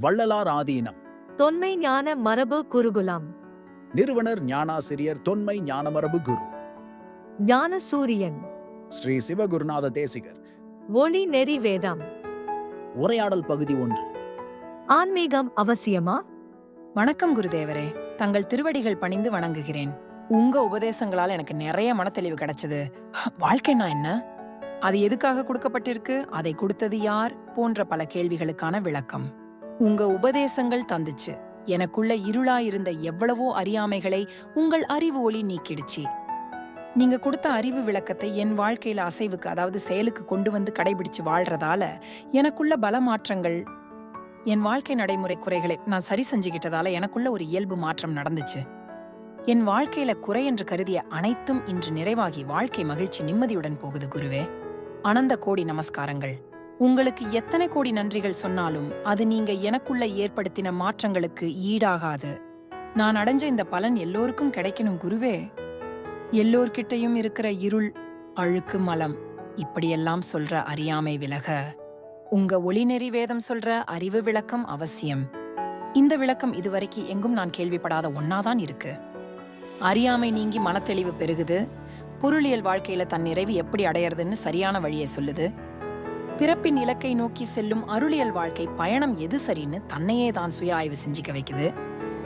வள்ளலார் ஆதீனம். தொன்மை ஞான மரபு குருகுலம் நிறுவனர் ஞானாசிரியர் தொன்மை ஞானமரபு குரு. ஞான சூரியன். ஸ்ரீ சிவகுருநாத தேசிகர். ஒளி நெறி வேதம். உரையாடல் பகுதி ஒன்று. ஆன்மீகம் அவசியமா? வணக்கம் குருதேவரே. தங்கள் திருவடிகள் பணிந்து வணங்குகிறேன். உங்க உபதேசங்களால் எனக்கு நிறைய மனத்தெளிவு கிடைச்சது. வாழ்க்கைனா என்ன? அது எதுக்காக கொடுக்கப்பட்டிருக்கு? அதை கொடுத்தது யார்? போன்ற பல கேள்விகளுக்கான விளக்கம். உங்க உபதேசங்கள் தந்துச்சு. எனக்குள்ள இருளா இருந்த எவ்வளவோ அறியாமைகளை உங்கள் அறிவு ஒளி நீக்கிடுச்சு. நீங்க கொடுத்த அறிவு விளக்கத்தை என் வாழ்க்கையில அசைவுக்கு அதாவது செயலுக்கு கொண்டு வந்து கடைபிடிச்சு வாழ்றதால எனக்குள்ள பல மாற்றங்கள் என் வாழ்க்கை நடைமுறை குறைகளை நான் சரி செஞ்சுக்கிட்டதால எனக்குள்ள ஒரு இயல்பு மாற்றம் நடந்துச்சு. என் வாழ்க்கையில குறை என்று கருதிய அனைத்தும் இன்று நிறைவாகி வாழ்க்கை மகிழ்ச்சி நிம்மதியுடன் போகுது குருவே. அனந்த கோடி நமஸ்காரங்கள். உங்களுக்கு எத்தனை கோடி நன்றிகள் சொன்னாலும் அது நீங்க எனக்குள்ள ஏற்படுத்தின மாற்றங்களுக்கு ஈடாகாது. நான் அடைஞ்ச இந்த பலன் எல்லோருக்கும் கிடைக்கணும் குருவே. எல்லோர்கிட்டயும் இருக்கிற இருள் அழுக்கு மலம் இப்படியெல்லாம் சொல்ற அறியாமை விலக உங்க ஒளிநெறி வேதம் சொல்ற அறிவு விளக்கம் அவசியம். இந்த விளக்கம் இதுவரைக்கும் எங்கும் நான் கேள்விப்படாத ஒன்னாதான் இருக்கு. அறியாமை நீங்கி மனத்தெளிவு பெருகுது. பொருளியல் வாழ்க்கையில தன் நிறைவு எப்படி அடையறதுன்னு சரியான வழியை சொல்லுது. பிறப்பின் இலக்கை நோக்கி செல்லும் அருளியல் வாழ்க்கை பயணம் எது சரின்னு தன்னையே தான் சுய ஆய்வு செஞ்சுக்க வைக்குது.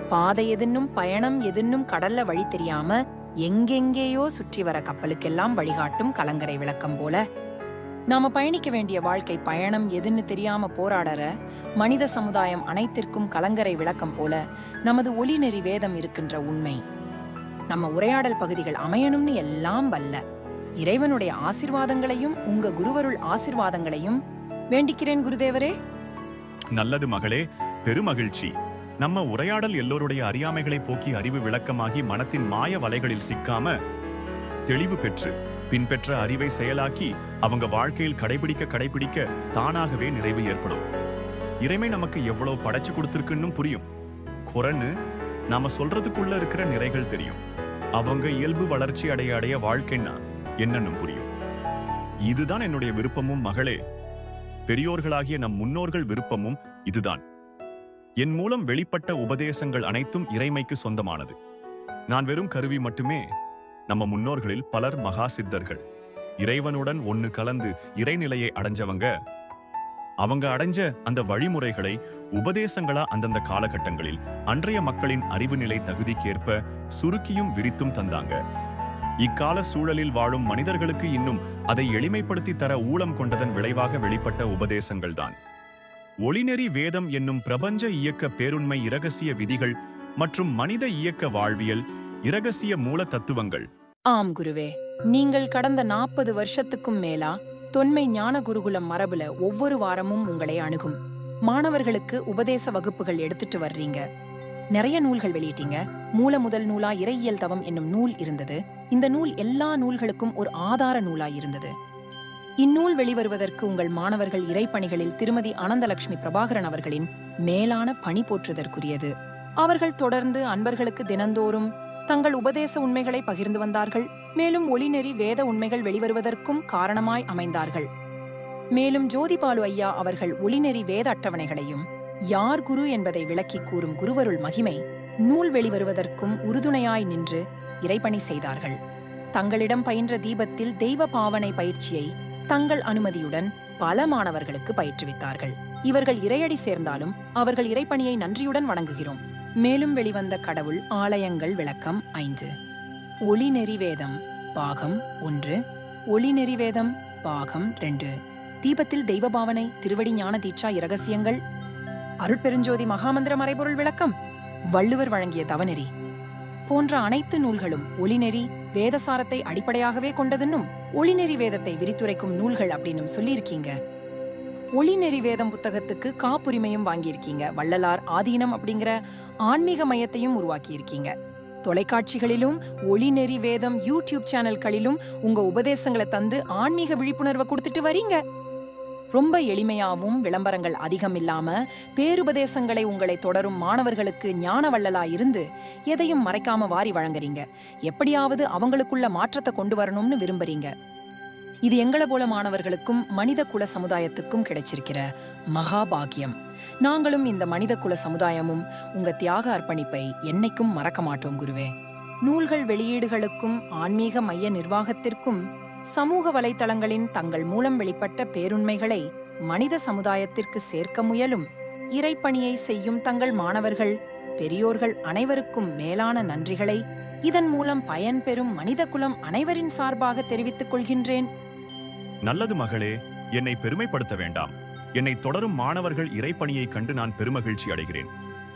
பாதை எதுன்னும் பயணம் எதுன்னும் கடல்ல வழி தெரியாம எங்கெங்கேயோ சுற்றி வர கப்பலுக்கெல்லாம் வழிகாட்டும் கலங்கரை விளக்கம் போல. நாம பயணிக்க வேண்டிய வாழ்க்கை பயணம் எதுன்னு தெரியாம போராடற மனித சமுதாயம் அனைத்திற்கும் கலங்கரை விளக்கம் போல நமது ஒளிநெறி வேதம் இருக்கின்ற உண்மை. நம்ம உரையாடல் பகுதிகள் அமையணும்னு எல்லாம் வல்ல. இறைவனுடைய ஆசிர்வாதங்களையும் உங்க குருவருள் ஆசிர்வாதங்களையும் வேண்டிக்கிறேன் குருதேவரே. நல்லது மகளே பெருமகிழ்ச்சி. நம்ம உரையாடல் எல்லோருடைய அறியாமைகளை போக்கி அறிவு விளக்கமாகி மனத்தின் மாய வலைகளில் சிக்காம தெளிவு பெற்று பின்பற்ற அறிவை செயலாக்கி அவங்க வாழ்க்கையில் கடைபிடிக்க கடைபிடிக்க தானாகவே நிறைவு ஏற்படும். இறைமை நமக்கு எவ்வளவு படைச்சு கொடுத்துருக்குன்னு புரியும். குரன்னு நாம சொல்றதுக்குள்ள இருக்கிற நிறைகள் தெரியும். அவங்க இயல்பு வளர்ச்சி அடைய அடைய வாழ்க்கைன்னா என்னன்னு புரியும். இதுதான் என்னுடைய விருப்பமும் மகளே. பெரியோர்களாகிய நம் முன்னோர்கள் விருப்பமும் இதுதான். என் மூலம் வெளிப்பட்ட உபதேசங்கள் அனைத்தும் இறைமைக்கு சொந்தமானது. நான் வெறும் கருவி மட்டுமே. நம்ம முன்னோர்களில் பலர் மகா சித்தர்கள் இறைவனுடன் ஒன்னு கலந்து இறைநிலையை அடைஞ்சவங்க. அவங்க அடைஞ்ச அந்த வழிமுறைகளை உபதேசங்களா அந்தந்த காலகட்டங்களில் அன்றைய மக்களின் அறிவு நிலை தகுதிக்கேற்ப சுருக்கியும் விரித்தும் தந்தாங்க. இக்கால சூழலில் வாழும் மனிதர்களுக்கு இன்னும் அதை எளிமைப்படுத்தி தர ஊலம் கொண்டதன் விளைவாக வெளிப்பட்ட உபதேசங்கள்தான். ஒளிநெறி வேதம் என்னும் பிரபஞ்ச இயக்க பேருண்மை இரகசிய விதிகள் மற்றும் மனித இயக்க வாழ்வியல் இரகசிய மூல தத்துவங்கள். ஆம் குருவே நீங்கள் கடந்த நாற்பது வருஷத்துக்கும் மேலா தொன்மை ஞான குருகுலம் மரபுல ஒவ்வொரு வாரமும் உங்களை அணுகும். மாணவர்களுக்கு உபதேச வகுப்புகள் எடுத்துட்டு வர்றீங்க. நிறைய நூல்கள் வெளியிட்டீங்க. மூல முதல் நூலா இறையியல் தவம் என்னும் நூல் இருந்தது. இந்த நூல் எல்லா நூல்களுக்கும் ஒரு ஆதார நூலா இருந்தது. இந்நூல் வெளிவருவதற்கு உங்கள் மாணவர்கள் இறைப்பணிகளில் திருமதி அனந்தலட்சுமி பிரபாகரன் அவர்களின் மேலான பணி போற்றுதற்குரியது. அவர்கள் தொடர்ந்து அன்பர்களுக்கு தினந்தோறும் தங்கள் உபதேச உண்மைகளை பகிர்ந்து வந்தார்கள். மேலும் ஒளிநெறி வேத உண்மைகள் வெளிவருவதற்கும் காரணமாய் அமைந்தார்கள். மேலும் ஜோதிபாலு ஐயா அவர்கள் ஒளிநெறி வேத அட்டவணைகளையும் யார் குரு என்பதை விளக்கி கூறும் குருவருள் மகிமை நூல் வெளிவருவதற்கும் உறுதுணையாய் நின்று இறைப்பணி செய்தார்கள். தங்களிடம் பயின்ற தீபத்தில் தெய்வ பாவனை பயிற்சியை தங்கள் அனுமதியுடன் பல மாணவர்களுக்கு பயிற்றுவித்தார்கள். இவர்கள் இறையடி சேர்ந்தாலும் அவர்கள் இறைப்பணியை நன்றியுடன் வணங்குகிறோம். மேலும் வெளிவந்த கடவுள் ஆலயங்கள் விளக்கம் ஐந்து. ஒளி நெறிவேதம் பாகம் ஒன்று. ஒளி நெறிவேதம் பாகம் ரெண்டு. தீபத்தில் தெய்வ பாவனை திருவடி ஞான தீட்சா இரகசியங்கள். அருட்பெருஞ்சோதி மகாமந்திர மறைபொருள் விளக்கம். வள்ளுவர் வழங்கிய தவநெறி. போன்ற அனைத்து நூல்களும் ஒளிநெறி வேதசாரத்தை அடிப்படையாகவே கொண்டதுன்னும் ஒளிநெறி வேதத்தை விரித்துரைக்கும் நூல்கள் அப்படின்னும் சொல்லியிருக்கீங்க. ஒளிநெறி வேதம் புத்தகத்துக்கு காப்புரிமையும் வாங்கியிருக்கீங்க. வள்ளலார் ஆதீனம் அப்படிங்கிற ஆன்மீக மையத்தையும் உருவாக்கியிருக்கீங்க. தொலைக்காட்சிகளிலும் ஒளிநெறி வேதம் யூடியூப் சேனல்களிலும் உங்க உபதேசங்களை தந்து ஆன்மீக விழிப்புணர்வை கொடுத்துட்டு வரீங்க. ரொம்ப எளிமையாகவும் விளம்பரங்கள் அதிகம் இல்லாம பேருபதேசங்களை உங்களை தொடரும் மாணவர்களுக்கு ஞான வள்ளலா இருந்து எதையும் மறைக்காம வாரி வழங்குறீங்க. எப்படியாவது அவங்களுக்குள்ள மாற்றத்தை கொண்டு வரணும்னு விரும்புறீங்க. இது எங்களை போல மாணவர்களுக்கும் மனித குல சமுதாயத்துக்கும் கிடைச்சிருக்கிற மகாபாகியம். நாங்களும் இந்த மனித குல சமுதாயமும் உங்க தியாக அர்ப்பணிப்பை என்னைக்கும் மறக்க மாட்டோம் குருவே. நூல்கள் வெளியீடுகளுக்கும் ஆன்மீக மைய நிர்வாகத்திற்கும் சமூக வலைதளங்களின் தங்கள் மூலம் வெளிப்பட்ட பேருண்மைகளை மனித சமுதாயத்திற்கு சேர்க்க முயலும் இறைப்பணியை செய்யும் தங்கள் மாணவர்கள் பெரியோர்கள் அனைவருக்கும் மேலான நன்றிகளை இதன் மூலம் பயன்பெறும் மனிதகுலம் அனைவரின் சார்பாக தெரிவித்துக் கொள்கின்றேன். நல்லது மகளே என்னை பெருமைப்படுத்த வேண்டாம். என்னை தொடரும் மாணவர்கள் இறைப்பணியைக் கண்டு நான் பெருமகிழ்ச்சி அடைகிறேன்.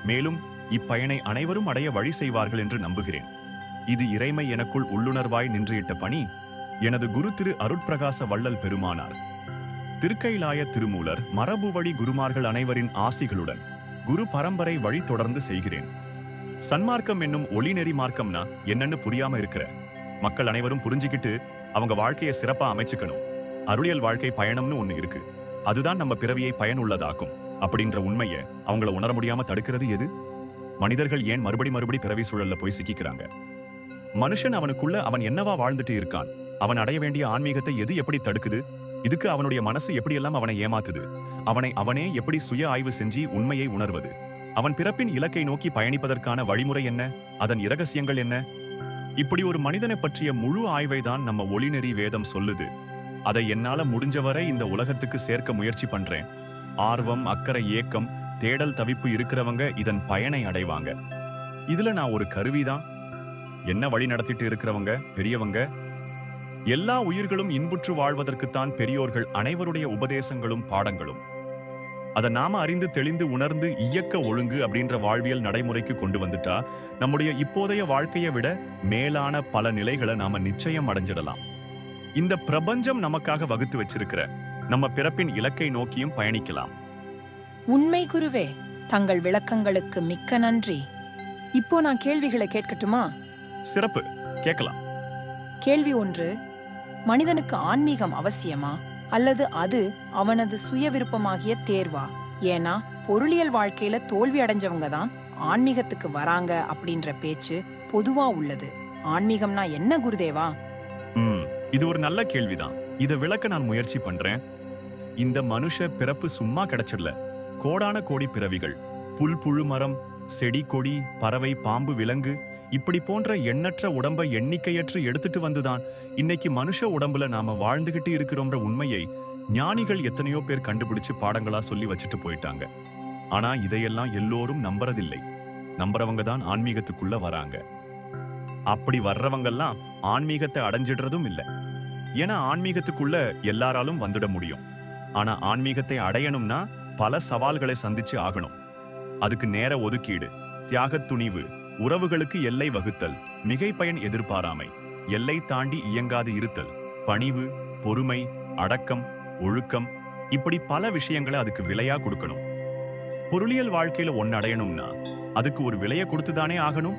மேலும் இப்பயனை அனைவரும் அடைய வழி செய்வார்கள் என்று நம்புகிறேன். இது இறைமை எனக்குள் உள்ளுணர்வாய் நின்று இட்ட பணி எனது குரு திரு அருட்பிரகாச வள்ளல் பெருமானார். திருக்கைலாய திருமூலர் மரபு வழி குருமார்கள் அனைவரின் ஆசிகளுடன் குரு பரம்பரை வழி தொடர்ந்து செய்கிறேன். சன்மார்க்கம் என்னும் ஒளிநெறி மார்க்கம்னா என்னன்னு புரியாம இருக்கிற மக்கள் அனைவரும் புரிஞ்சுக்கிட்டு அவங்க வாழ்க்கையை சிறப்பா அமைச்சுக்கணும். அருளியல் வாழ்க்கை பயணம்னு ஒண்ணு இருக்கு. அதுதான் நம்ம பிறவியை பயனுள்ளதாக்கும் அப்படின்ற உண்மையை அவங்கள உணர முடியாம தடுக்கிறது எது? மனிதர்கள் ஏன் மறுபடி மறுபடி பிறவி சூழல்ல போய் சிக்கிக்கிறாங்க? மனுஷன் அவனுக்குள்ள அவன் என்னவா வாழ்ந்துட்டு இருக்கான்? அவன் அடைய வேண்டிய ஆன்மீகத்தை எது எப்படி தடுக்குது? இதுக்கு அவனுடைய மனசு எப்படியெல்லாம் அவனை ஏமாத்துது? அவனை அவனே எப்படி சுய ஆய்வு செஞ்சு உண்மையை உணர்வது? அவன் பிறப்பின் இலக்கை நோக்கி பயணிப்பதற்கான வழிமுறை என்ன? அதன் இரகசியங்கள் என்ன? இப்படி ஒரு மனிதனை பற்றிய முழு ஆய்வை தான் நம்ம ஒளிநெறி வேதம் சொல்லுது. அதை என்னால முடிஞ்சவரை இந்த உலகத்துக்கு சேர்க்க முயற்சி பண்றேன். ஆர்வம் அக்கறை ஏக்கம் தேடல் தவிப்பு இருக்கிறவங்க இதன் பயனை அடைவாங்க. இதுல நான் ஒரு கருவிதான். என்ன வழி நடத்திட்டு இருக்கிறவங்க? பெரியவங்க எல்லா உயிர்களும் இன்புற்று வாழ்வதற்குத்தான் பெரியோர்கள் அனைவருடைய உபதேசங்களும் பாடங்களும். அதை நாம அறிந்து தெளிந்து உணர்ந்து இயக்க ஒழுங்கு அப்படின்ற வாழ்வியல் நடைமுறைக்கு கொண்டு வந்துட்டா நம்முடைய இப்போதைய வாழ்க்கையை விட மேலான பல நிலைகளை நாம நிச்சயம் அடைஞ்சிடலாம். இந்த பிரபஞ்சம் நமக்காக வகுத்து வச்சிருக்கிற நம்ம பிறப்பின் இலக்கை நோக்கியும் பயணிக்கலாம். உண்மை குருவே தங்கள் விளக்கங்களுக்கு மிக்க நன்றி. இப்போ நான் கேள்விகளை கேட்கட்டுமா? சிறப்பு. கேட்கலாம். கேள்வி ஒன்று மனிதனுக்கு ஆன்மீகம் அவசியமா? அல்லது அது அவனது சுய விருப்பமாகிய தேர்வா? ஏன்னா பொருளியல் வாழ்க்கையில தோல்வி அடைஞ்சவங்க தான் ஆன்மீகத்துக்கு வராங்க அப்படின்ற பேச்சு பொதுவா உள்ளது. ஆன்மீகம்னா என்ன குருதேவா? ம் இது ஒரு நல்ல கேள்விதான். இதை விளக்க நான் முயற்சி பண்றேன். இந்த மனுஷ பிறப்பு சும்மா கிடைச்சிடல. கோடான கோடி பிறவிகள். புல் புழு மரம் செடி கொடி பறவை பாம்பு விலங்கு இப்படி போன்ற எண்ணற்ற உடம்பை எண்ணிக்கையற்று எடுத்துட்டு வந்துதான் இன்னைக்கு மனுஷ உடம்புல நாம வாழ்ந்துகிட்டு இருக்கிறோம்ன்ற உண்மையை ஞானிகள் எத்தனையோ பேர் கண்டுபிடிச்சு பாடங்களா சொல்லி வச்சுட்டு போயிட்டாங்க. ஆனா இதையெல்லாம் எல்லோரும் நம்புறதில்லை. நம்புறவங்க தான் ஆன்மீகத்துக்குள்ள வராங்க. அப்படி வர்றவங்கெல்லாம் ஆன்மீகத்தை அடைஞ்சிடுறதும் இல்லை. ஏன்னா ஆன்மீகத்துக்குள்ள எல்லாராலும் வந்துட முடியும். ஆனா ஆன்மீகத்தை அடையணும்னா பல சவால்களை சந்திச்சு ஆகணும். அதுக்கு நேர ஒதுக்கீடு தியாகத் துணிவு உறவுகளுக்கு எல்லை வகுத்தல் மிகை பயன் எதிர்பாராமை. எல்லை தாண்டி இயங்காது இருத்தல் பணிவு பொறுமை அடக்கம் ஒழுக்கம் இப்படி பல விஷயங்களை அதுக்கு விலையா கொடுக்கணும். பொருளியல் வாழ்க்கையில ஒன்னு அடையணும்னா அதுக்கு ஒரு விலையை கொடுத்துதானே ஆகணும்?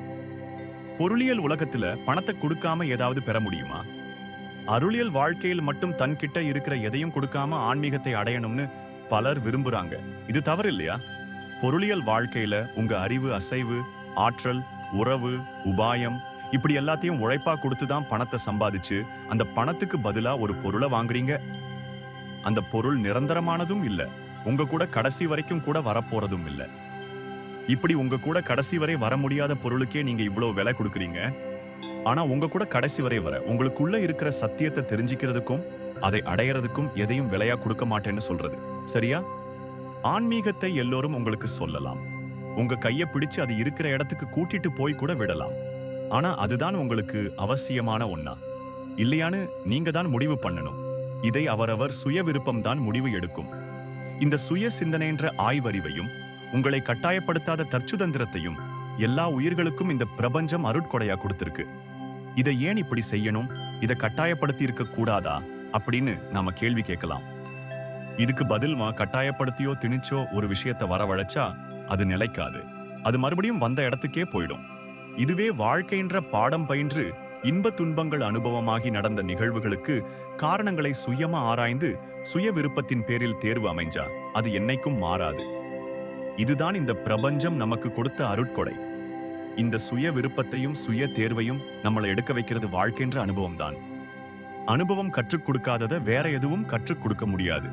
பொருளியல் உலகத்துல பணத்தை கொடுக்காம ஏதாவது பெற முடியுமா? அருளியல் வாழ்க்கையில் மட்டும் தன்கிட்ட இருக்கிற எதையும் கொடுக்காம ஆன்மீகத்தை அடையணும்னு பலர் விரும்புறாங்க. இது தவறு இல்லையா? பொருளியல் வாழ்க்கையில உங்க அறிவு அசைவு ஆற்றல் உறவு உபாயம் இப்படி எல்லாத்தையும் உழைப்பா கொடுத்து தான் பணத்தை சம்பாதிச்சு அந்த பணத்துக்கு பதிலா ஒரு பொருளை வாங்குறீங்க? அந்த பொருள் நிரந்தரமானதும் இல்லை. உங்க கூட கடைசி வரைக்கும் கூட வரப்போறதும் இல்லை. இப்படி உங்க கூட கடைசி வரை வர முடியாத பொருளுக்கே நீங்க இவ்வளவு விலை கொடுக்குறீங்க? ஆனா உங்க கூட கடைசி வரை வர உங்களுக்குள்ள இருக்கிற சத்தியத்தை தெரிஞ்சுக்கிறதுக்கும் அதை அடையறதுக்கும் எதையும் விலையா கொடுக்க மாட்டேன்னு சொல்றது. சரியா? ஆன்மீகத்தை எல்லோரும் உங்களுக்கு சொல்லலாம். உங்க கைய பிடிச்சு அது இருக்கிற இடத்துக்கு கூட்டிட்டு போய் கூட விடலாம். ஆனா அதுதான் உங்களுக்கு அவசியமான ஒன்னா இல்லையான்னு நீங்க தான் முடிவு பண்ணணும். இதை அவரவர் சுய விருப்பம் தான் முடிவு எடுக்கும். இந்த சுய சிந்தனைன்ற ஆய்வறிவையும் உங்களை கட்டாயப்படுத்தாத தற்சுதந்திரத்தையும் எல்லா உயிர்களுக்கும் இந்த பிரபஞ்சம் அருட்கொடையா கொடுத்திருக்கு. இதை ஏன் இப்படி செய்யணும்? இதை கட்டாயப்படுத்தி இருக்க கூடாதா? அப்படின்னு நாம கேள்வி கேட்கலாம். இதுக்கு பதில்மா கட்டாயப்படுத்தியோ திணிச்சோ ஒரு விஷயத்தை வரவழைச்சா அது நிலைக்காது. அது மறுபடியும் வந்த இடத்துக்கே போயிடும். இதுவே வாழ்க்கைன்ற பாடம் பயின்று இன்ப துன்பங்கள் அனுபவமாகி நடந்த நிகழ்வுகளுக்கு காரணங்களை சுயமா ஆராய்ந்து சுய விருப்பத்தின் பேரில் தேர்வு அமைஞ்சா அது என்னைக்கும் மாறாது. இதுதான் இந்த பிரபஞ்சம் நமக்கு கொடுத்த அருட்கொடை. இந்த சுய விருப்பத்தையும் சுய தேர்வையும் நம்மளை எடுக்க வைக்கிறது வாழ்க்கைன்ற அனுபவம் தான் அனுபவம் கற்றுக் கொடுக்காததை வேற எதுவும் கற்றுக் கொடுக்க முடியாது.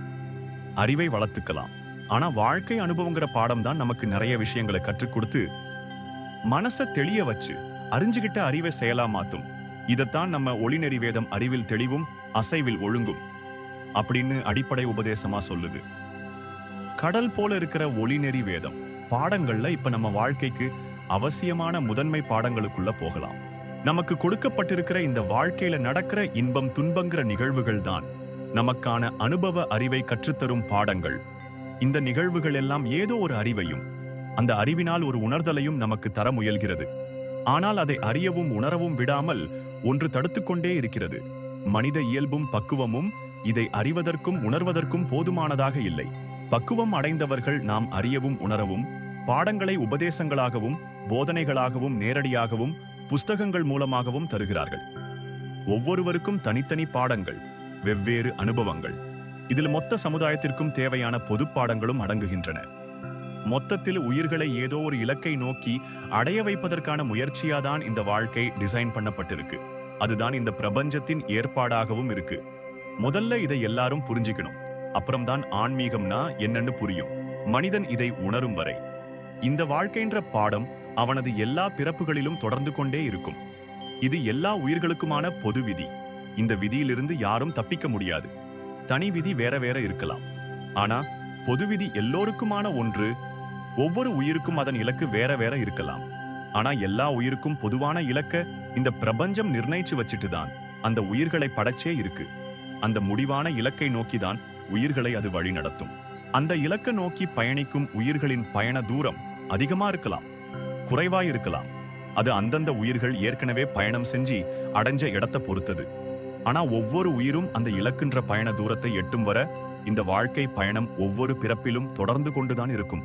அறிவை வளர்த்துக்கலாம். ஆனா வாழ்க்கை அனுபவங்கிற பாடம் தான் நமக்கு நிறைய விஷயங்களை கற்றுக் கொடுத்து மனச தெளிய வச்சு அறிஞ்சுகிட்ட அறிவை செயலா மாத்தும் இதைத்தான் நம்ம ஒளிநெறி வேதம் அறிவில் தெளிவும் அசைவில் ஒழுங்கும் அப்படின்னு அடிப்படை உபதேசமா சொல்லுது. கடல் போல இருக்கிற ஒளிநெறி வேதம் பாடங்கள்ல இப்ப நம்ம வாழ்க்கைக்கு அவசியமான முதன்மை பாடங்களுக்குள்ள போகலாம். நமக்கு கொடுக்கப்பட்டிருக்கிற இந்த வாழ்க்கையில நடக்கிற இன்பம் துன்பங்கிற நிகழ்வுகள் தான் நமக்கான அனுபவ அறிவை கற்றுத்தரும் பாடங்கள். இந்த நிகழ்வுகள் எல்லாம் ஏதோ ஒரு அறிவையும் அந்த அறிவினால் ஒரு உணர்தலையும் நமக்கு தர முயல்கிறது. ஆனால் அதை அறியவும் உணரவும் விடாமல் ஒன்று தடுத்துக்கொண்டே இருக்கிறது. மனித இயல்பும் பக்குவமும் இதை அறிவதற்கும் உணர்வதற்கும் போதுமானதாக இல்லை. பக்குவம் அடைந்தவர்கள் நாம் அறியவும் உணரவும் பாடங்களை உபதேசங்களாகவும் போதனைகளாகவும் நேரடியாகவும் புஸ்தகங்கள் மூலமாகவும் தருகிறார்கள். ஒவ்வொருவருக்கும் தனித்தனி பாடங்கள் வெவ்வேறு அனுபவங்கள். இதில் மொத்த சமுதாயத்திற்கும் தேவையான பொது பாடங்களும் அடங்குகின்றன. மொத்தத்தில் உயிர்களை ஏதோ ஒரு இலக்கை நோக்கி அடைய வைப்பதற்கான முயற்சியாதான் இந்த வாழ்க்கை டிசைன் பண்ணப்பட்டிருக்கு. அதுதான் இந்த பிரபஞ்சத்தின் ஏற்பாடாகவும் இருக்கு. முதல்ல இதை எல்லாரும் புரிஞ்சுக்கணும். அப்புறம்தான் ஆன்மீகம்னா என்னன்னு புரியும். மனிதன் இதை உணரும் வரை. இந்த வாழ்க்கைன்ற பாடம் அவனது எல்லா பிறப்புகளிலும் தொடர்ந்து கொண்டே இருக்கும். இது எல்லா உயிர்களுக்குமான பொது விதி. இந்த விதியிலிருந்து யாரும் தப்பிக்க முடியாது. தனி விதி வேற வேற இருக்கலாம். ஆனா பொது விதி எல்லோருக்குமான ஒன்று ஒவ்வொரு உயிருக்கும் அதன் இலக்கு வேற வேற இருக்கலாம். ஆனா எல்லா உயிருக்கும் பொதுவான இலக்க இந்த பிரபஞ்சம் நிர்ணயிச்சு வச்சுட்டு தான் அந்த உயிர்களை படைச்சே இருக்கு. அந்த முடிவான இலக்கை நோக்கிதான் உயிர்களை அது வழி நடத்தும். அந்த இலக்க நோக்கி பயணிக்கும் உயிர்களின் பயண தூரம் அதிகமா இருக்கலாம் குறைவா இருக்கலாம். அது அந்தந்த உயிர்கள் ஏற்கனவே பயணம் செஞ்சு அடைஞ்ச இடத்தை பொறுத்தது. ஆனா ஒவ்வொரு உயிரும் அந்த இலக்குன்ற பயண தூரத்தை எட்டும் வர இந்த வாழ்க்கை பயணம் ஒவ்வொரு பிறப்பிலும் தொடர்ந்து கொண்டுதான் இருக்கும்.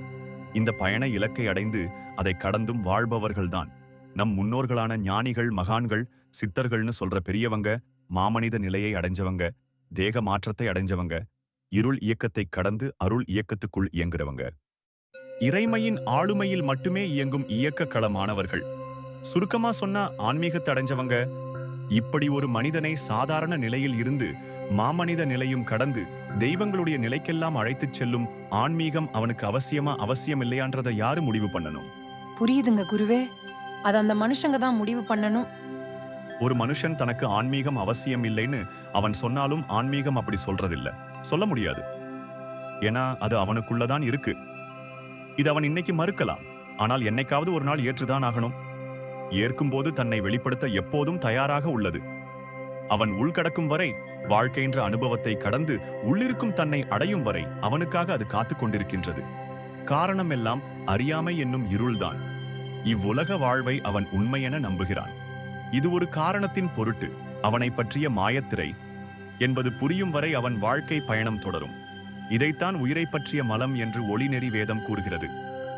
இந்த பயண இலக்கை அடைந்து அதை கடந்தும் வாழ்பவர்கள்தான். நம் முன்னோர்களான ஞானிகள் மகான்கள் சித்தர்கள்னு சொல்ற பெரியவங்க மாமனித நிலையை அடைஞ்சவங்க தேக மாற்றத்தை அடைஞ்சவங்க இருள் இயக்கத்தை கடந்து அருள் இயக்கத்துக்குள் இயங்குறவங்க. இறைமையின் ஆளுமையில் மட்டுமே இயங்கும் இயக்க களமானவர்கள். சுருக்கமா சொன்னா ஆன்மீகத்தை அடைஞ்சவங்க இப்படி ஒரு மனிதனை சாதாரண நிலையில் இருந்து மாமனித நிலையும் கடந்து தெய்வங்களுடைய நிலைக்கெல்லாம் அழைத்துச் செல்லும் ஆன்மீகம் அவனுக்கு அவசியமா அவசியம் இல்லையான்றதை யாரு முடிவு பண்ணணும்? புரியுதுங்க குருவே. அது அந்த மனுஷங்க தான் முடிவு பண்ணணும். ஒரு மனுஷன் தனக்கு ஆன்மீகம் அவசியம் இல்லைன்னு அவன் சொன்னாலும் ஆன்மீகம் அப்படி சொல்றதில்ல. சொல்ல முடியாது. ஏன்னா அது அவனுக்குள்ளதான் இருக்கு. இது அவன் இன்னைக்கு மறுக்கலாம். ஆனால் என்னைக்காவது ஒரு நாள் ஏற்றுதான் ஆகணும். ஏற்கும்போது தன்னை வெளிப்படுத்த எப்போதும் தயாராக உள்ளது. அவன் உள்கடக்கும் வரை வாழ்க்கைன்ற அனுபவத்தை கடந்து உள்ளிருக்கும் தன்னை அடையும் வரை அவனுக்காக அது காத்துக் கொண்டிருக்கின்றது. காரணம் எல்லாம் அறியாமை என்னும் இருள்தான். இவ்வுலக வாழ்வை அவன் உண்மையென நம்புகிறான். இது ஒரு காரணத்தின் பொருட்டு அவனை பற்றிய மாயத்திரை என்பது புரியும் வரை அவன் வாழ்க்கை பயணம் தொடரும். இதைத்தான் உயிரை பற்றிய மலம் என்று ஒளிநெறி வேதம் கூறுகிறது.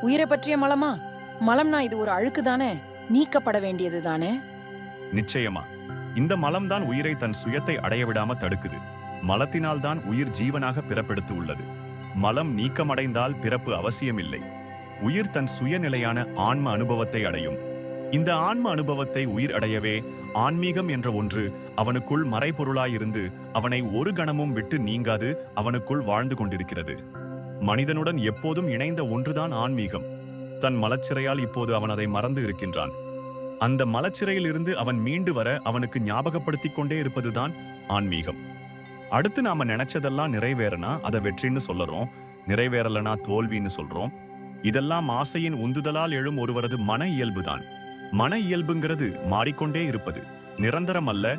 உயிரை பற்றிய மலமா? மலம்னா இது ஒரு அழுக்கு தானே நீக்கப்பட வேண்டியது தானே? நிச்சயமா. இந்த மலம்தான் உயிரை தன் சுயத்தை அடைய விடாம தடுக்குது. மலத்தினால் தான் உயிர் ஜீவனாக பிறப்பெடுத்து உள்ளது. மலம் நீக்கமடைந்தால் பிறப்பு அவசியமில்லை. உயிர் தன் சுயநிலையான ஆன்ம அனுபவத்தை அடையும். இந்த ஆன்ம அனுபவத்தை உயிர் அடையவே ஆன்மீகம் என்ற ஒன்று அவனுக்குள் மறைபொருளாயிருந்து அவனை ஒரு கணமும் விட்டு நீங்காது அவனுக்குள் வாழ்ந்து கொண்டிருக்கிறது. மனிதனுடன் எப்போதும் இணைந்த ஒன்றுதான் ஆன்மீகம். தன் மலச்சிறையால் இப்போது அவன் அதை மறந்து இருக்கின்றான். அந்த மலச்சிறையிலிருந்து அவன் மீண்டு வர அவனுக்கு ஞாபகப்படுத்திக் கொண்டே இருப்பதுதான் ஆன்மீகம். அடுத்து நாம நினைச்சதெல்லாம் நிறைவேறனா? அதை வெற்றின்னு சொல்லறோம். நிறைவேறலனா தோல்வின்னு சொல்றோம். இதெல்லாம் ஆசையின் உந்துதலால் எழும் ஒருவரது மன இயல்புதான். மன இயல்புங்கிறது மாறிக்கொண்டே இருப்பது. நிரந்தரம் அல்ல.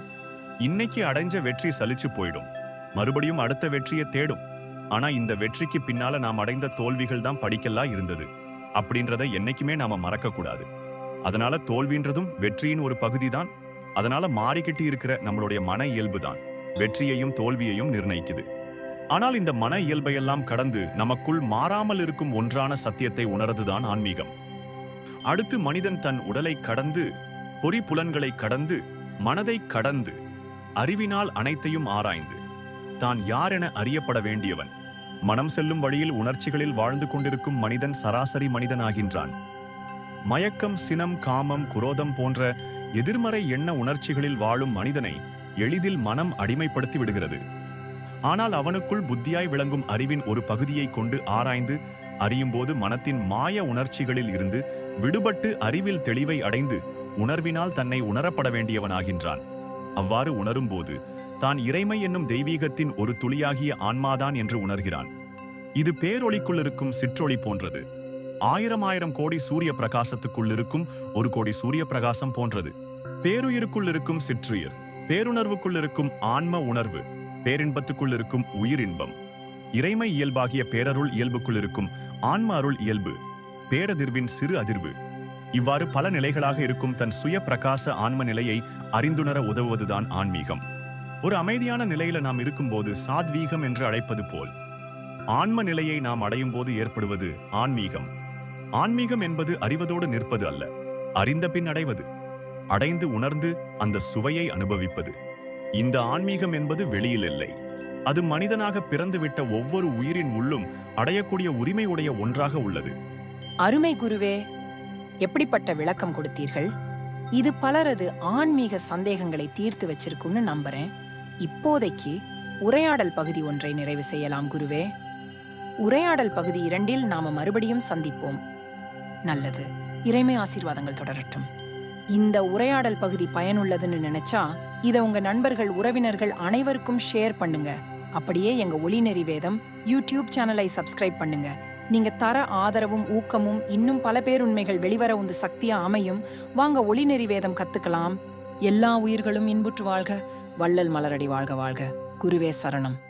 இன்னைக்கு அடைஞ்ச வெற்றி சலிச்சு போயிடும். மறுபடியும் அடுத்த வெற்றியை தேடும். ஆனா இந்த வெற்றிக்கு பின்னால நாம் அடைந்த தோல்விகள் தான் படிக்கல்லா இருந்தது. அப்படின்றத என்னைக்குமே நாம மறக்க கூடாது அதனால தோல்வின்றதும் வெற்றியின் ஒரு பகுதி தான் அதனால மாறிக்கிட்டு இருக்கிற நம்மளுடைய மன இயல்பு தான் வெற்றியையும் தோல்வியையும் நிர்ணயிக்குது. ஆனால் இந்த மன இயல்பையெல்லாம் கடந்து நமக்குள் மாறாமல் இருக்கும் ஒன்றான சத்தியத்தை உணர்துதான் ஆன்மீகம். அடுத்து மனிதன் தன் உடலை கடந்து பொறி புலன்களை கடந்து மனதை கடந்து அறிவினால் அனைத்தையும் ஆராய்ந்து தான் யாரென அறியப்பட வேண்டியவன் மனம் செல்லும் வழியில் உணர்ச்சிகளில் வாழ்ந்து கொண்டிருக்கும் மனிதன் சராசரி மனிதனாகின்றான். மயக்கம் சினம் காமம் குரோதம் போன்ற எதிர்மறை எண்ண உணர்ச்சிகளில் வாழும் மனிதனை எளிதில் மனம் அடிமைப்படுத்தி விடுகிறது. ஆனால் அவனுக்குள் புத்தியாய் விளங்கும் அறிவின் ஒரு பகுதியைக் கொண்டு ஆராய்ந்து அறியும்போது மனத்தின் மாய உணர்ச்சிகளில் இருந்து விடுபட்டு அறிவில் தெளிவை அடைந்து உணர்வினால் தன்னை உணரப்பட வேண்டியவனாகின்றான். அவ்வாறு உணரும்போது தான் இறைமை என்னும் தெய்வீகத்தின் ஒரு துளியாகிய ஆன்மாதான் என்று உணர்கிறான். இது பேரொளிக்குள்ளிருக்கும் சிற்றொளி போன்றது. ஆயிரம் ஆயிரம் கோடி சூரிய பிரகாசத்துக்குள்ளிருக்கும் ஒரு கோடி சூரிய பிரகாசம் போன்றது. பேருயிருக்குள் இருக்கும் சிற்றுயிர் பேருணர்வுக்குள் இருக்கும் ஆன்ம உணர்வு பேரின்பத்துக்குள் இருக்கும் உயிரின்பம். இறைமை இயல்பாகிய பேரருள் இயல்புக்குள் இருக்கும் ஆன்ம அருள் இயல்பு பேரதிர்வின் சிறு அதிர்வு. இவ்வாறு பல நிலைகளாக இருக்கும் தன் சுய பிரகாச ஆன்ம நிலையை அறிந்துணர உதவுவதுதான் ஆன்மீகம். ஒரு அமைதியான நிலையில நாம் இருக்கும்போது சாத்வீகம் என்று அழைப்பது போல். ஆன்ம நிலையை நாம் அடையும் போது ஏற்படுவது ஆன்மீகம். ஆன்மீகம் என்பது அறிவதோடு நிற்பது அல்ல அறிந்த பின் அடைவது. அடைந்து உணர்ந்து அந்த சுவையை அனுபவிப்பது. இந்த ஆன்மீகம் என்பது வெளியில் இல்லை. அது மனிதனாக பிறந்துவிட்ட ஒவ்வொரு உயிரின் உள்ளும் அடையக்கூடிய உரிமை உடைய ஒன்றாக உள்ளது. அருமை குருவே எப்படிப்பட்ட விளக்கம் கொடுத்தீர்கள்? இது பலரது ஆன்மீக சந்தேகங்களை தீர்த்து வச்சிருக்கும்னு நம்புறேன். இப்போதைக்கு உரையாடல் பகுதி ஒன்றை நிறைவு செய்யலாம் குருவே. உரையாடல் பகுதி இரண்டில் நாம மறுபடியும் சந்திப்போம். நல்லது. இறைமை ஆசீர்வாதங்கள் தொடரட்டும். இந்த உரையாடல் பகுதி பயனுள்ளதுன்னு நினைச்சா இதை உங்க நண்பர்கள் உறவினர்கள் அனைவருக்கும் ஷேர் பண்ணுங்க. அப்படியே எங்க ஒளிநெறி வேதம் யூடியூப் சேனலை சப்ஸ்கிரைப் பண்ணுங்க. நீங்க தர ஆதரவும் ஊக்கமும் இன்னும் பல பேருண்மைகள் வெளிவர உந்து சக்தியா அமையும். வாங்க ஒளிநெறி வேதம் கத்துக்கலாம். எல்லா உயிர்களும் இன்புற்று வாழ்க. வள்ளல் மலரடி வாழ்க வாழ்க. குருவே சரணம்.